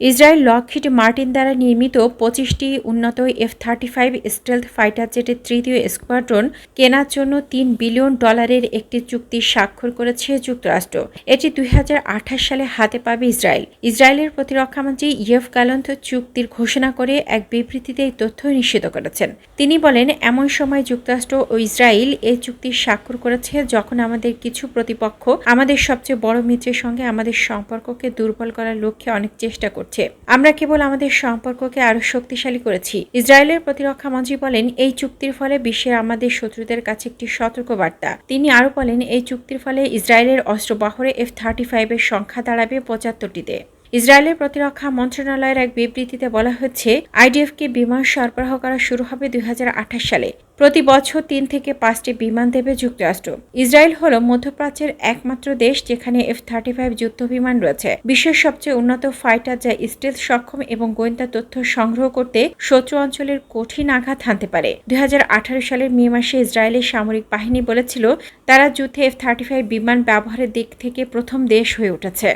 Israel Lockheed Martin দ্বারা নির্মিত পঁচিশটি উন্নত F thirty five stealth fighter জেটের তৃতীয় স্কোয়াড্রন কেনার জন্য তিন বিলিয়ন ডলারের একটি চুক্তি স্বাক্ষর করেছে যুক্তরাষ্ট্র। এটি দু হাজার আঠাশ সালে হাতে পাবে ইসরায়েল। ইসরায়েলের প্রতিরক্ষামন্ত্রী ইয়েফ গালন্ত চুক্তির ঘোষণা করে এক বিবৃতিতে এই তথ্য নিশ্চিত করেছেন। তিনি বলেন, এমন সময় যুক্তরাষ্ট্র ও ইসরায়েল এই চুক্তি স্বাক্ষর করেছে যখন আমাদের কিছু প্রতিপক্ষ আমাদের সবচেয়ে বড় মিত্রের সঙ্গে আমাদের সম্পর্ককে দুর্বল করার লক্ষ্যে অনেক চেষ্টা করছে। আমরা কেবল আমাদের সম্পর্ককে আরও শক্তিশালী করেছি। ইসরায়েলের প্রতিরক্ষা মন্ত্রী বলেন, এই চুক্তির ফলে বিশ্বের আমাদের শত্রুদের কাছে একটি সতর্ক বার্তা তিনি আরও বলেন, এই চুক্তির ফলে ইসরায়েলের অস্ত্র বহরে এফ থার্টি ফাইভের সংখ্যা দাঁড়াবে পঁচাত্তরটিতে। ইসরায়েলের প্রতিরক্ষা মন্ত্রণালয়ের এক বিবৃতিতে বলা হচ্ছে, আইডিএফকে বিমান সরবরাহ করা শুরু হবে দুই সালে। প্রতি বছর তিন থেকে পাঁচটি বিমান দেবে যুক্তরাষ্ট্র। ইসরায়েল হল মধ্যপ্রাচ্যের একমাত্র দেশ যেখানে এফ থার্টি ফাইভ যুদ্ধ বিমান রয়েছে। বিশ্বের সবচেয়ে উন্নত ফাইটার যা স্টেল সক্ষম এবং গোয়েন্দা তথ্য সংগ্রহ করতে শত্রু অঞ্চলের কঠিন আঘাত হানতে পারে। দুই হাজার আঠারো সালের মে মাসে ইসরায়েলের সামরিক বাহিনী বলেছিল, তারা যুদ্ধে এফ থার্টি ফাইভ বিমান ব্যবহারের দিক থেকে প্রথম দেশ হয়ে উঠেছে।